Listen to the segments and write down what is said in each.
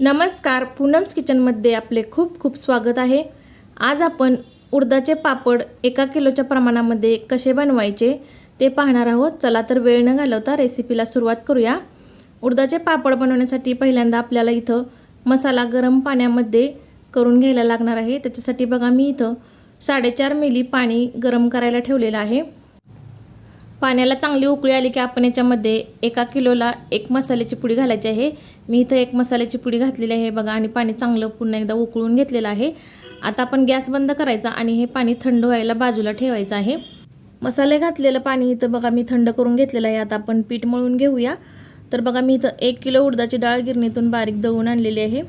नमस्कार पूनम्स किचनमध्ये आपले खूप खूप स्वागत आहे. आज आपण उडदाचे पापड एका किलोच्या प्रमाणामध्ये कसे बनवायचे ते पाहणार आहोत. चला तर वेळ न घालवता रेसिपीला सुरुवात करूया. उडदाचे पापड बनवण्यासाठी पहिल्यांदा आपल्याला इथं मसाला गरम पाण्यामध्ये करून घ्यायला लागणार आहे. त्याच्यासाठी बघा मी इथं साडेचार मिली पाणी गरम करायला ठेवलेलं आहे. पाण्याला चांगली उकळी आली की आपण याच्यामध्ये एका किलोला एक मसाल्याची पुडी घालायची आहे. मी इथं एक मसाल्याची पुडी घातलेली आहे बघा आणि पाणी चांगलं पुन्हा एकदा उकळून घेतलेलं आहे. आता आपण गॅस बंद करायचा आणि हे पाणी थंड व्हायला बाजूला ठेवायचं आहे. मसाले घातलेलं पाणी इथं बघा मी थंड करून घेतलेलं आहे. आता आपण पीठ मळून घेऊया. तर बघा मी इथं एक किलो उडदाची डाळ गिरणीतून बारीक दळून आणलेली आहे.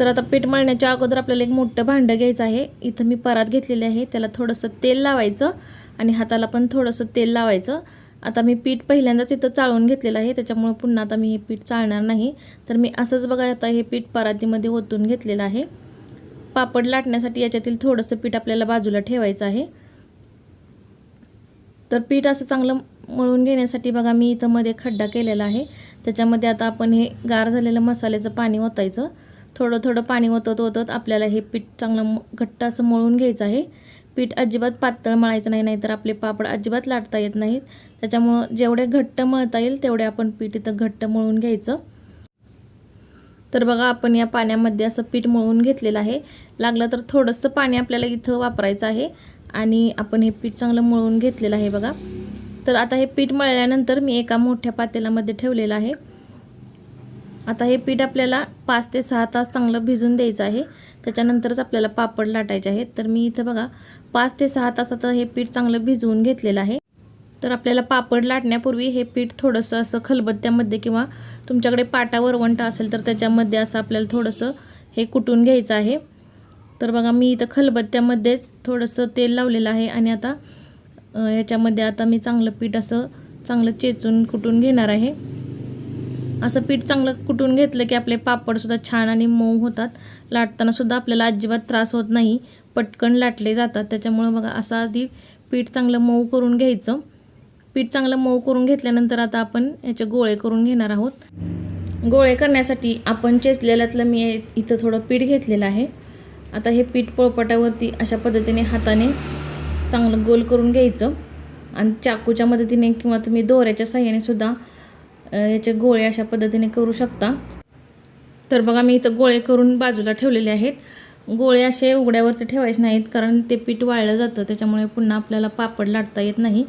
तर आता पीठ मळण्याच्या अगोदर आपल्याला एक मोठं भांडं घ्यायचं आहे. इथं मी परात घेतलेले आहे. त्याला थोडंसं तेल लावायचं आणि हाताला पण थोडंसं तेल लावायचं. आता मी पीठ पहिल्यांदाच इथं चाळून घेतलेलं आहे त्याच्यामुळं पुन्हा आता मी हे पीठ चाळणार नाही. तर मी असंच बघा आता हे पीठ परातीमध्ये ओतून घेतलेलं आहे. पापड लाटण्यासाठी याच्यातील थोडंसं पीठ आपल्याला बाजूला ठेवायचं आहे. तर पीठ असं चांगलं मळून घेण्यासाठी बघा मी इथं मध्ये खड्डा केलेला आहे. त्याच्यामध्ये आता आपण हे गार झालेलं मसाल्याचं पाणी ओतायचं. थोडं थोडं पाणी ओतत ओतत आपल्याला हे पीठ चांगलं घट्ट असं मळून घ्यायचं आहे. पीठ अजिबात पातळ मळायचं नाही नाहीतर आपले पापड अजिबात लाटता येत नाहीत. त्याच्यामुळं जेवढे घट्ट मळता येईल तेवढे आपण पीठ इथं घट्ट मळून घ्यायचं. तर बघा आपण या पाण्यामध्ये असं पीठ मळून घेतलेलं आहे. लागलं तर थोडंसं पाणी आपल्याला इथं वापरायचं आहे. आणि आपण हे पीठ चांगलं मळून घेतलेलं आहे बघा. तर आता हे पीठ मळल्यानंतर मी एका मोठ्या पातेल्यामध्ये ठेवलेलं आहे. आता हे पीठ आपल्याला पाच ते सहा तास चांगलं भिजून द्यायचं आहे. त्याच्यानंतरच आपल्याला पापड लाटायचे आहेत. तर मी इथं बघा पाच ते सहा तासात हे पीठ चांगलं भिजवून घेतलेलं आहे. तर आपल्याला पापड लाटण्यापूर्वी हे पीठ थोडंसं असं खलबत्त्यामध्ये किंवा तुमच्याकडे पाटा वरवंटा असेल तर त्याच्यामध्ये असं आपल्याला थोडंसं हे कुटून घ्यायचं आहे. तर बघा मी इथं खलबत्त्यामध्येच थोडंसं तेल लावलेलं आहे आणि आता ह्याच्यामध्ये आता मी चांगलं पीठ असं चांगलं चेचून कुटून घेणार आहे. असं पीठ चांगलं कुटून घेतलं की आपले पापडसुद्धा छान आणि मऊ होतात. लाटतानासुद्धा आपल्याला अजिबात त्रास होत नाही. पटकन लाटले जातात. त्याच्यामुळं बघा असं आधी पीठ चांगलं मऊ करून घ्यायचं. पीठ चांगलं मऊ करून घेतल्यानंतर आता आपण याचे गोळे करून घेणार आहोत. गोळे करण्यासाठी आपण चेचलेल्यातलं मी इथं थोडं पीठ घेतलेलं आहे. आता हे पीठ पोळपटावरती अशा पद्धतीने हाताने चांगलं गोल करून घ्यायचं. आणि चाकूच्या मदतीने किंवा तुम्ही दोऱ्याच्या साह्याने सुद्धा याचे गोळे अशा पद्धतीने करू शकता. तर बघा मी इथं गोळे करून बाजूला ठेवलेले आहेत. गोळे असे उघड्यावरती ठेवायचे नाहीत कारण ते पीठ वाळलं जातं. त्याच्यामुळे पुन्हा आपल्याला पापड लाटता येत नाही.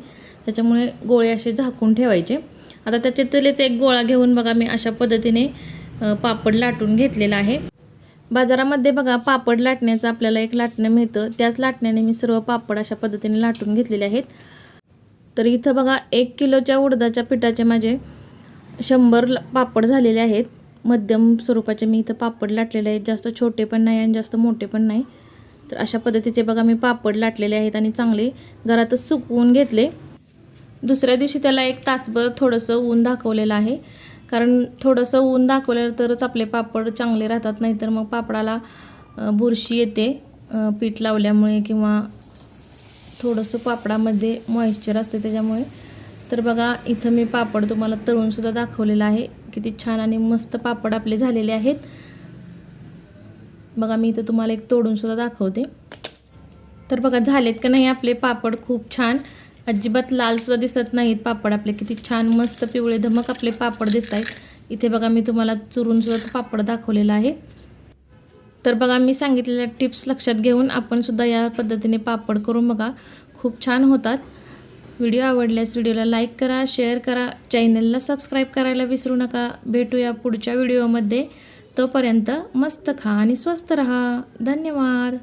त्याच्यामुळे गोळे असे झाकून ठेवायचे. आता त्याच्यातलेच एक गोळा घेऊन बघा मी अशा पद्धतीने पापड लाटून घेतलेला आहे. बाजारामध्ये बघा पापड लाटण्याचं आपल्याला एक लाटणं मिळतं. त्याच लाटण्याने मी सर्व पापड अशा पद्धतीने लाटून घेतलेले आहेत. तर इथं बघा एक किलोच्या उडदाच्या पिठाचे माझे शंभर पापड झालेले आहेत. मध्यम स्वरूपाचे मी इथं पापड लाटलेले आहेत. जास्त छोटे पण नाही आणि जास्त मोठे पण नाही. तर अशा पद्धतीचे बघा मी पापड लाटलेले आहेत आणि चांगले घरातच सुकवून घेतले. दुसऱ्या दिवशी त्याला एक तासभर थोडंसं ऊन दाखवलेलं आहे. कारण थोडंसं ऊन दाखवलं तरच आपले पापड चांगले राहतात. नाहीतर मग पापडाला बुरशी येते पीठ लावल्यामुळे किंवा थोडंसं पापडामध्ये मॉइश्चर असते त्याच्यामुळे. तर बघा इथं मी पापड तुम्हाला तळूनसुद्धा दाखवलेलं आहे. किती छान आणि मस्त पापड आपले झालेले आहेत. बघा मी इथं तुम्हाला एक तोडूनसुद्धा दाखवते. तर बघा झालेत का नाही आपले पापड खूप छान. अजिबात लालसुद्धा दिसत नाहीत पापड आपले. किती छान मस्त पिवळे धमक आपले पापड दिसत आहेत. इथे बघा मी तुम्हाला चुरूनसुद्धा पापड दाखवलेला आहे. तर बघा मी सांगितलेल्या टिप्स लक्षात घेऊन आपण सुद्धा या पद्धतीने पापड करून बघा. खूप छान होतात. व्हिडिओ आवडल्यास व्हिडिओला लाईक करा शेअर करा चॅनलला सबस्क्राईब करायला विसरू नका. भेटूया पुढच्या व्हिडिओमध्ये. तोपर्यंत मस्त खा आणि स्वस्त रहा. धन्यवाद.